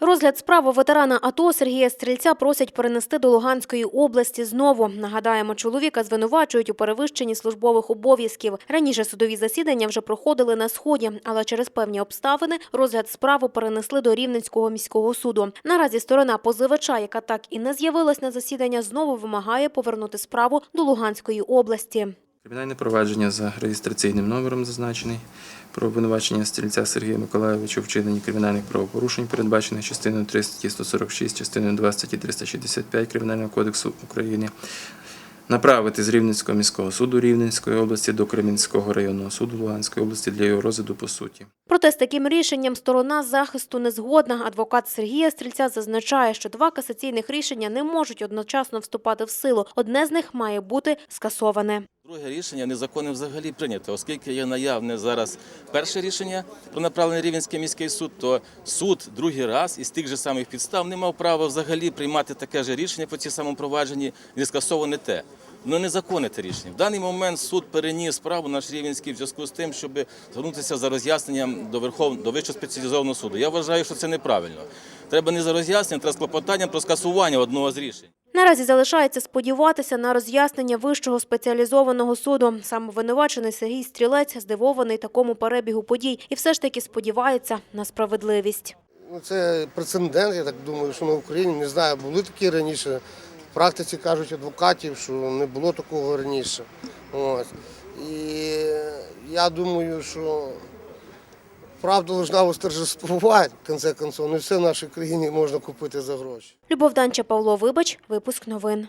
Розгляд справи ветерана АТО Сергія Стрільця просять перенести до Луганської області знову. Нагадаємо, чоловіка звинувачують у перевищенні службових обов'язків. Раніше судові засідання вже проходили на сході, але через певні обставини розгляд справи перенесли до Рівненського міського суду. Наразі сторона позивача, яка так і не з'явилась на засідання, знову вимагає повернути справу до Луганської області. Кримінальне провадження за реєстраційним номером зазначений про обвинувачення стрільця Сергія Миколайовича у вчиненні кримінальних правопорушень, передбачених частиною 3 статті 146, частиною 2 статті 365 Кримінального кодексу України, направити з Рівненського міського суду Рівненської області до Кремінського районного суду Луганської області для його розгляду по суті. Проте з таким рішенням сторона захисту не згодна. Адвокат Сергія Стрільця зазначає, що два касаційних рішення не можуть одночасно вступати в силу. Одне з них має бути скасоване. Друге рішення незаконне взагалі прийнято, оскільки є наявне зараз перше рішення про направлення Рівенський міський суд, то суд другий раз із тих же самих підстав не мав права взагалі приймати таке ж рішення по цій самому провадженні, не скасоване те. Ну незаконне те рішення. В даний момент суд переніс справу наш Рівненський в зв'язку з тим, щоб звернутися за роз'ясненням до Верховного до Вищого спеціалізованого суду. Я вважаю, що це неправильно. Треба не за роз'яснення, треба з клопотанням про скасування одного з рішень. Наразі залишається сподіватися на роз'яснення вищого спеціалізованого суду. Сам обвинувачений Сергій Стрілець здивований такому перебігу подій і все ж таки сподівається на справедливість. Ну, це прецедент, я так думаю, що на Україні не знаю, були такі раніше. В практиці кажуть адвокатів, що не було такого раніше. Ось. І я думаю, що правда должна восторжествувати, в конце концов. Не все в нашій країні можна купити за гроші. Любов Данча, Павло Вибач, випуск новин.